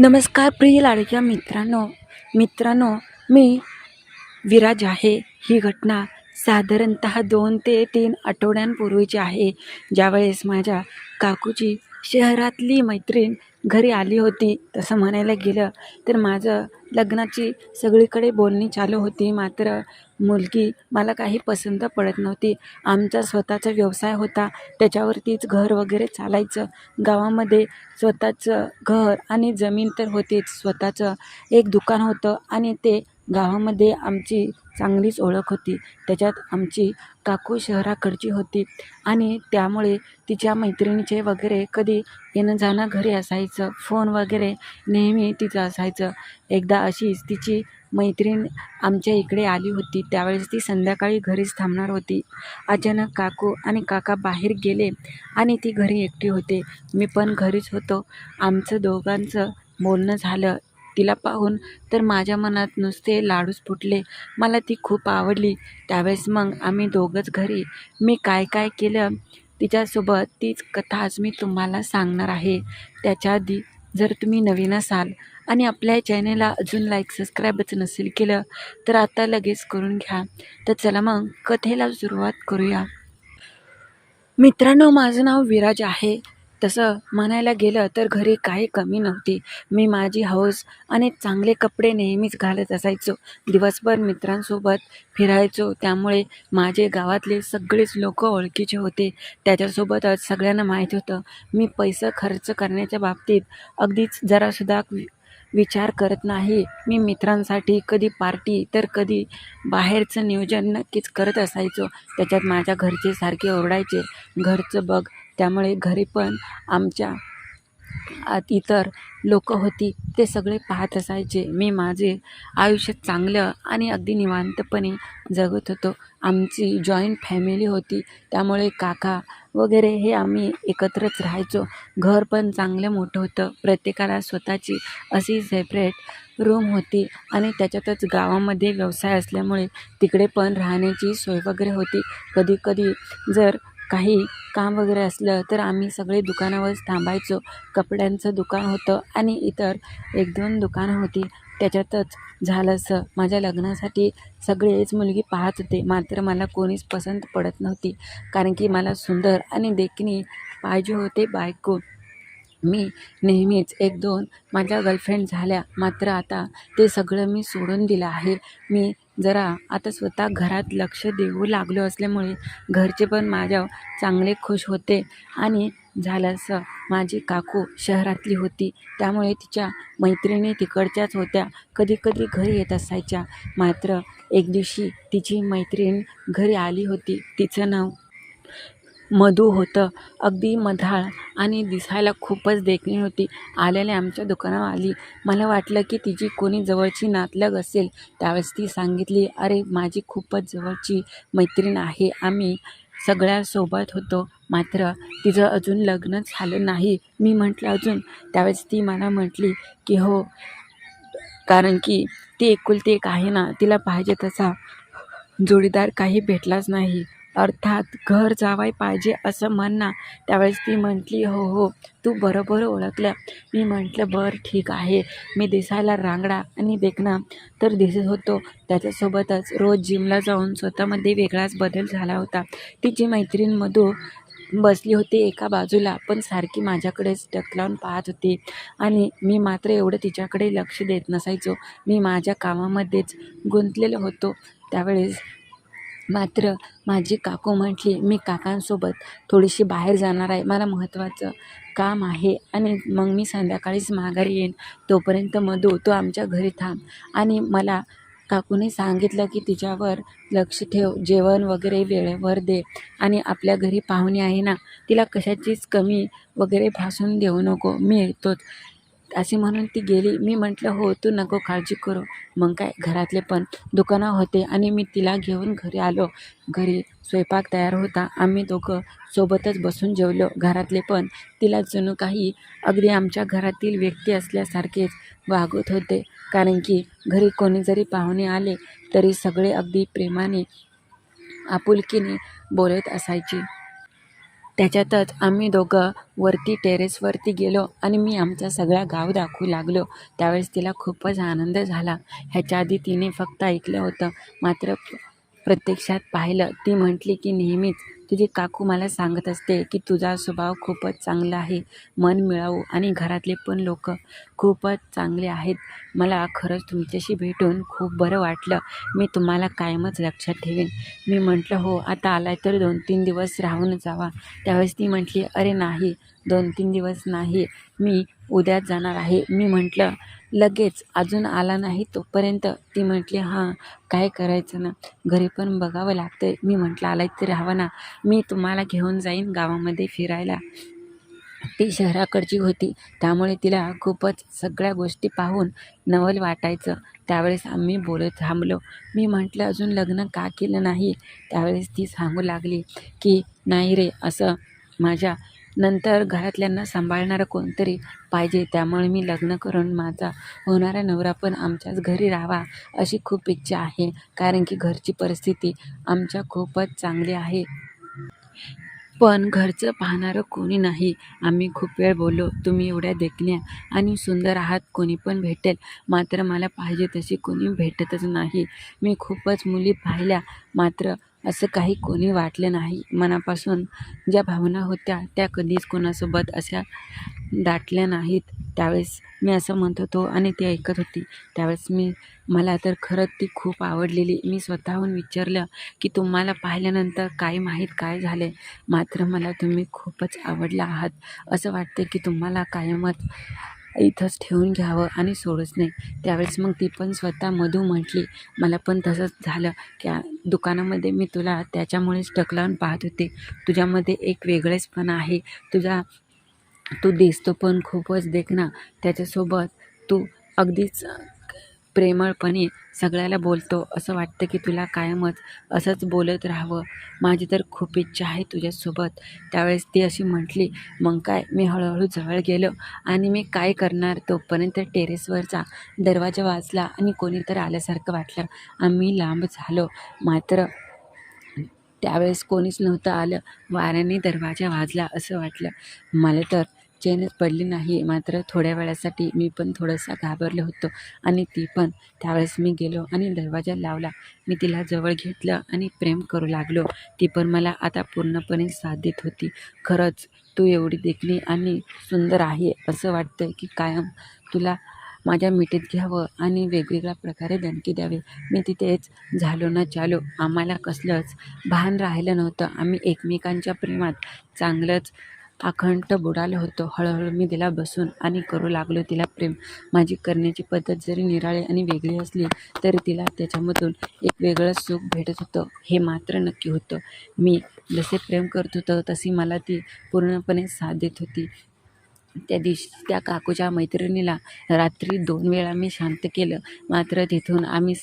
नमस्कार प्रिय लाडक्या मित्रांनो. मित्रांनो मी विराज आहे. ही घटना साधारणत दोन ते तीन आठवड्यांपूर्वीची आहे. ज्यावेळेस माझ्या काकूची शहरातली मैत्रीण घरी आली होती तसं म्हणायला गेलं तर माझं लग्नाची सगळीकडे बोलणी चालू होती. मात्र मुलगी मला काही पसंत पडत नव्हती. आमचा स्वतःचा व्यवसाय होता. त्याच्यावरतीच घर वगैरे चालायचं. गावामध्ये स्वतःचं घर आणि जमीन तर होतीच. स्वतःचं एक दुकान होतं आणि ते गावामध्ये आमची चांगलीच ओळख होती. त्याच्यात आमची काकू शहराकडची होती आणि त्यामुळे तिच्या मैत्रिणीचे वगैरे कधी येणं जाणं घरी असायचं फोन वगैरे नेहमी तिचं असायचं. एकदा अशीच तिची मैत्रीण आमच्या इकडे आली होती. त्यावेळेस ती संध्याकाळी घरीच थांबणार होती. अचानक काकू आणि काका बाहेर गेले आणि ती घरी एकटी होते. मी पण घरीच होतो. आमचं दोघांचं बोलणं झालं. तिला पाहून तर माझ्या मनात नुसते लाडूच फुटले. मला ती खूप आवडली. त्यावेळेस मग आम्ही दोघंच घरी. मी काय काय केलं तिच्यासोबत तीच कथा आज मी तुम्हाला सांगणार आहे. त्याच्या आधी जर तुम्ही नवीन असाल आणि आपल्या चॅनेलला अजून लाईक सबस्क्राईबच नसेल केलं तर आता लगेच करून घ्या. तर चला मग कथेला सुरुवात करूया. मित्रांनो माझं नाव विराज आहे. तसं म्हणायला गेलं तर घरी काही कमी नव्हती. मी माझी हौस आणि चांगले कपडे नेहमीच घालत असायचो. दिवसभर मित्रांसोबत फिरायचो त्यामुळे माझे गावातले सगळेच लोक ओळखीचे होते. त्याच्यासोबतच सगळ्यांना माहीत होतं मी पैसा खर्च करण्याच्या बाबतीत अगदीच जरासुद्धा वि विचार करत नाही. मी मित्रांसाठी कधी पार्टी तर कधी बाहेरचं नियोजन नक्कीच करत असायचो. त्याच्यात माझ्या घरचे सारखे ओरडायचे घरचं बघ त्यामुळे घरी पण आमच्या आत इतर लोक होती ते सगळे पाहत असायचे. मी माझे आयुष्य चांगलं आणि अगदी निवांतपणे जगत होतो. आमची जॉईंट फॅमिली होती. त्यामुळे काका वगैरे हे आम्ही एकत्रच राहायचो. घर पण चांगलं मोठं होतं. प्रत्येकाला स्वतःची अशी सेपरेट रूम होती आणि त्याच्यातच गावामध्ये व्यवसाय असल्यामुळे तिकडे पण राहण्याची सोय वगैरे होती. कधी कधी जर काही काम वगैरे असलं तर आम्ही सगळे दुकानावरच थांबायचो. कपड्यांचं दुकान होतं आणि इतर एक दोन दुकानं होती. त्याच्यातच झालं असं माझ्या लग्नासाठी सगळेच मुलगी पाहत होते. मात्र मला कोणीच पसंत पडत नव्हती. कारण की मला सुंदर आणि देखणी पाहिजे होते बायको. मी नेहमीच एक दोन माझ्या गर्लफ्रेंड झाल्या. मात्र आता ते सगळं मी सोडून दिलं आहे. मी जरा आता स्वतः घरात लक्ष देऊ लागलो असल्यामुळे घरचे पण माझ्या चांगले खुश होते आणि झालं असं माझी काकू शहरातली होती. त्यामुळे तिच्या मैत्रिणी तिकडच्याच होत्या. कधी कधी घरी येत असायच्या. मात्र एक दिवशी तिची मैत्रीण घरी आली होती. तिचं नाव मधू होतं. अगदी मधाळ आणि दिसायला खूपच देखणी होती. आलेल्या आमच्या दुकानावर आली. मला वाटलं की तिची कोणी जवळची नातलग असेल. त्यावेळेस ती सांगितली अरे माझी खूपच जवळची मैत्रीण आहे. आम्ही सगळ्यासोबत होतो. मात्र तिचं अजून लग्न झालं नाही मी म्हटलं अजून त्यावेळेस ती मला म्हटली की हो. कारण की ती एकुलती एक आहे ना. तिला पाहिजे तसा जोडीदार काही भेटलाच नाही. अर्थात घर जावाय पाहिजे असं म्हणणं त्यावेळेस ती म्हटली हो हो तू बरोबर ओळखलं. मी म्हटलं बरं ठीक आहे. मी दिसायला रांगडा आणि देखणा तर दिसत होतो. त्याच्यासोबतच रोज जिमला जाऊन स्वतःमध्ये वेगळाच बदल झाला होता. तिची मैत्रीण मधू बसली होती एका बाजूला पण सारखी माझ्याकडेच टकलावून पाहत होती. आणि मी मात्र एवढं तिच्याकडे लक्ष देत नसायचो. मी माझ्या कामामध्येच गुंतलेलो होतो. त्यावेळेस मात्र माझी काकू म्हटली मी काकांसोबत थोडीशी बाहेर जाणार आहे. मला महत्त्वाचं काम आहे आणि मग मी संध्याकाळीच माघारी येईन. तोपर्यंत मधू तो आमच्या घरी थांब. आणि मला काकूने सांगितलं की तिच्यावर लक्ष ठेव. जेवण वगैरे वेळेवर दे आणि आपल्या घरी पाहुणे आहे ना तिला कशाचीच कमी वगैरे भासून देऊ नको. मी येतोच. असे म्हणून ती गेली. मी म्हटलं हो तू नको काळजी करू. मग काय घरातले पण दुकानं होते आणि मी तिला घेऊन घरी आलो. घरी स्वयंपाक तयार होता. आम्ही दोघं सोबतच बसून जेवलो. घरातले पण तिला जणू काही अगदी आमच्या घरातील व्यक्ती असल्यासारखेच वागत होते. कारण की घरी कोणी जरी पाहुणे आले तरी सगळे अगदी प्रेमाने आपुलकीने बोलत असायचे. त्याच्यातच आम्ही दोघं वरती टेरेसवरती गेलो आणि मी आमचा सगळा गाव दाखवू लागलो. त्यावेळेस तिला खूपच आनंद झाला. ह्याच्या आधी तिने फक्त ऐकलं होतं. मात्र प्रत्यक्षात पाहिलं ती म्हटली की नेहमीच तुझी काकू मला सांगत असते की तुझा स्वभाव खूपच चांगला आहे. मन मिळावू आणि घरातले पण लोक खूपच चांगले आहेत. मला खरंच तुमच्याशी भेटून खूप बरं वाटलं. मी तुम्हाला कायमच लक्षात ठेवेन. मी म्हटलं हो आता आलाय तर दोन तीन दिवस राहून जावा. त्यावेळेस ती म्हटली अरे नाही दोन तीन दिवस नाही मी उद्याच जाणार आहे. मी म्हटलं लगेच अजून आला नाही तोपर्यंत. ती म्हटली हां काय करायचं ना? घरी पण बघावं लागतंय. मी म्हटलं आलाय तर राहावं ना. मी तुम्हाला घेऊन जाईन गावामध्ये फिरायला. ती शहराकडची होती. त्यामुळे तिला खूपच सगळ्या गोष्टी पाहून नवल वाटायचं. त्यावेळेस आम्ही बोलत थांबलो. मी म्हटलं अजून लग्न का केलं नाही? त्यावेळेस ती सांगू लागली की नाही रे असं माझ्या नंतर घरातल्यांना सांभाळणारं कोणतरी पाहिजे त्यामुळे मी लग्न करून माझा होणारा नवरा पण आमच्याच घरी राहावा अशी खूप इच्छा आहे. कारण की घरची परिस्थिती आमच्या खूपच चांगली आहे. पण घरचं पाहणारं कोणी नाही. आम्ही खूप वेळ बोललो तुम्ही एवढ्या देखण्या आणि सुंदर आहात कोणी पण भेटेल. मात्र मला पाहिजे तशी कोणी भेटतच नाही. मी खूपच मुली पाहिल्या मात्र असं काही कोणी वाटलं नाही. मनापासून ज्या भावना होत्या त्या कधीच कोणासोबत अशा दाटल्या नाहीत. त्यावेळेस मी असं म्हणत होतो आणि ती ऐकत होती. त्यावेळेस मी मला तर खरंच ती खूप आवडलेली. मी स्वतःहून विचारलं की तुम्हाला पाहिल्यानंतर काय माहीत काय झाले मात्र मला तुम्ही खूपच आवडला आहात. असं वाटते की तुम्हाला कायमच इथंच ठेवून घ्यावं आणि सोडूच नाही त्यावेळेस मग ती पण स्वतः मधू म्हटली. मला पण तसंच झालं. की दुकानामध्ये मी तुला त्याच्यामुळेच टकलावून पाहत होते. तुझ्यामध्ये एक वेगळेचपणा आहे. तुझा तू दिसतो पण खूपच देखना त्याच्यासोबत तू अगदीच प्रेमळपणे सगळ्याला बोलतो असं वाटतं की तुला कायमच असंच बोलत राहावं. माझी तर खूप इच्छा आहे तुझ्यासोबत. त्यावेळेस ती अशी म्हटली मग काय मी हळूहळू जवळ गेलो आणि मी काय करणार तोपर्यंत टेरेसवरचा दरवाजा वाजला आणि कोणीतरी आल्यासारखं वाटलं. आम्ही लांब झालो. मात्र त्यावेळेस कोणीच नव्हतं आलं. वाऱ्याने दरवाजा वाजला असं वाटलं. मला तर चैनच पडली नाही मात्र थोड्या वेळासाठी मी पण थोडंसं घाबरलो होतो आणि ती पण. त्यावेळेस मी गेलो आणि दरवाजा लावला. मी तिला जवळ घेतलं आणि प्रेम करू लागलो. ती पण मला आता पूर्णपणे साथ देत होती. खरंच तू एवढी देखणी आणि सुंदर आहे असं वाटतं की कायम तुला माझ्या मिठीत घ्यावं आणि वेगवेगळ्या प्रकारे दणकी द्यावे. मी तिथेच झालो ना चालो. आम्हाला कसलंच भान राहिलं नव्हतं. आम्ही एकमेकांच्या प्रेमात चांगलंच अखंड बुडालो होतो. हळूहळू मी तिला बसून आणि करू लागलो. तिला प्रेम. माझी करण्याची पद्धत जरी निराळी आणि वेगळी असली तरी तिला त्याच्यामधून एक वेगळं सुख भेटत होतं. हे मात्र नक्की होतं. मी जसे प्रेम करत होतं तशी मला ती पूर्णपणे साथ देत होती. त्या दिवशी त्या काकूच्या मैत्रिणीला रात्री दोन वेळा मी शांत केलं. मात्र तिथून आम्ही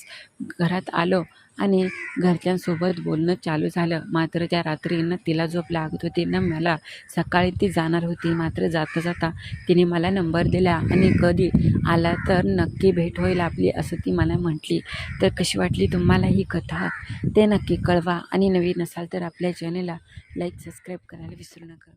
घरात आलो. आणि घरच्यांसोबत बोलणं चालू झालं. मात्र त्या रात्रीनं तिला झोप लागत होती. ना मला सकाळी ती जाणार होती. मात्र जाता जाता तिने मला नंबर दिला आणि कधी आला तर नक्की भेट होईल आपली असं ती मला म्हटली. तर कशी वाटली तुम्हाला ही कथा? ते नक्की कळवा. आणि नवीन असाल तर आपल्या चॅनेलला लाईक सबस्क्राईब करायला विसरू नका.